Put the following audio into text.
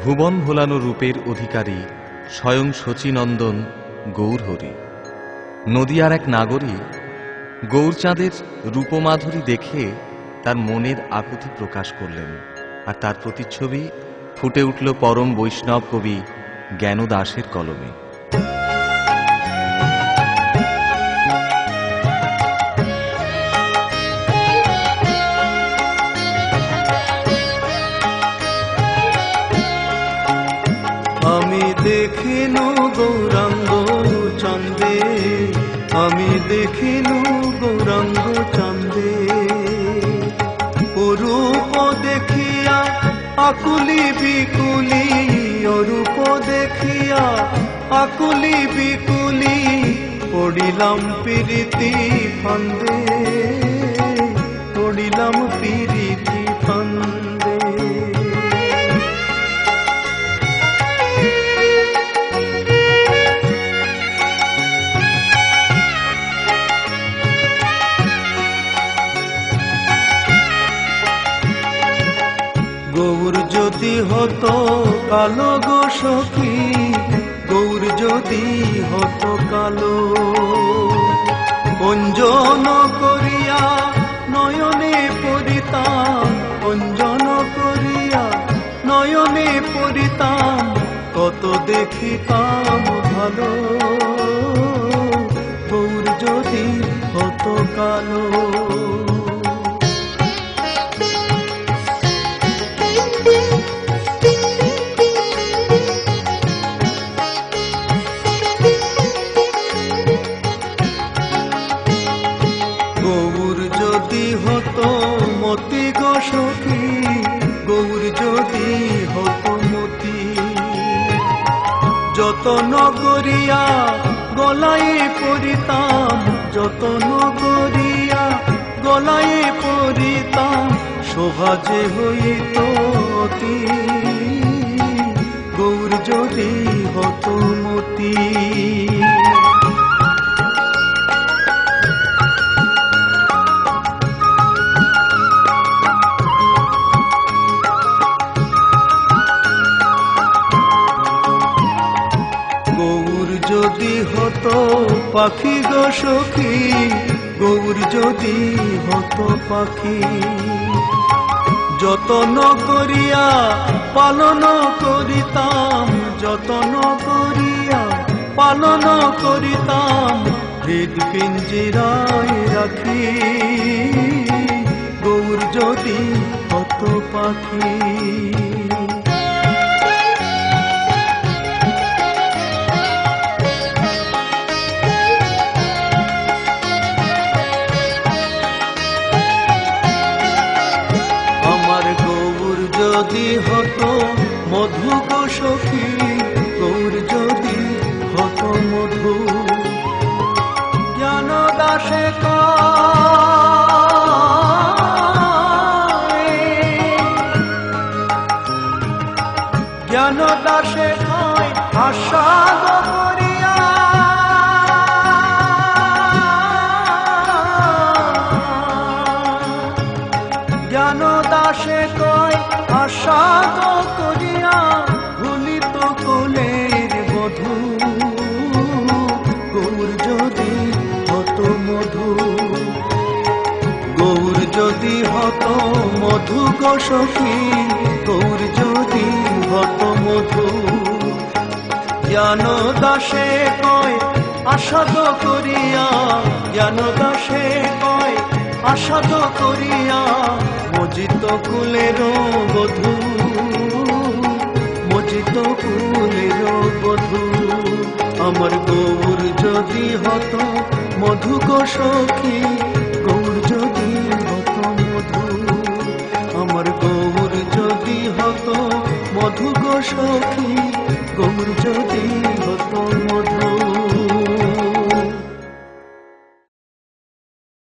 ভুবন ভোলানো রূপের অধিকারী স্বয়ং শচীনন্দন গৌরহরি। নদিয়ার এক নাগরী গৌরচাঁদের রূপমাধুরী দেখে তার মনের আকুতি প্রকাশ করলেন আর তার প্রতিচ্ছবি ফুটে উঠল পরম বৈষ্ণব কবি জ্ঞানদাসের কলমে। দেখিনু গৌরাঙ্গ চন্দে, আমি দেখিনু গৌরাঙ্গ চন্দে। অরূপ দেখিয়া আকুলি বিকুলি, অরূপ দেখিয়া আকুলি বিকুলি, পড়িলাম পিরিতি ফান্দে, পড়িলাম পিরিতি ফান্দে। গৌর যদি হতো কালো গো সখী। গৌর যদি হতো কালো। অঞ্জন করিয়া নয়নে পরিতাম অঞ্জন করিয়া নয়নে পরিতাম, কত দেখিতাম ভালো। যদি হতো মতি গো সখী, গৌর যদি হতো মতি। যতন করিয়া গলায় পরিতাম যতন করিয়া গলায় পরিতাম, শোভা যে হইত অতি। গৌর যদি হতো মতি। পাখি গো সখী, গৌর যদি হতো পাখি। যতন করিয়া পালন করিতাম, যতন করিয়া পালন করিতাম, হৃদ পিঞ্জিরায় রাখি। গৌর যদি হতো পাখি। যদি হতো মধু গো সখী গৌর যদি হতো মধু। জ্ঞান দাসে জ্ঞান দাসে কয় আশা গো যদি হত মধু সখী গৌর যদি হত মধু। জ্ঞান দাসে কয় আসাদ করিয়া। জ্ঞান দাসে কয় আসাদ করিয়া। মজিত কুলের বধূ। মজিত কুলের বধূ। আমার গৌর যদি হত মধু সখী বধু গো সখী গৌর যদি হতো মধু।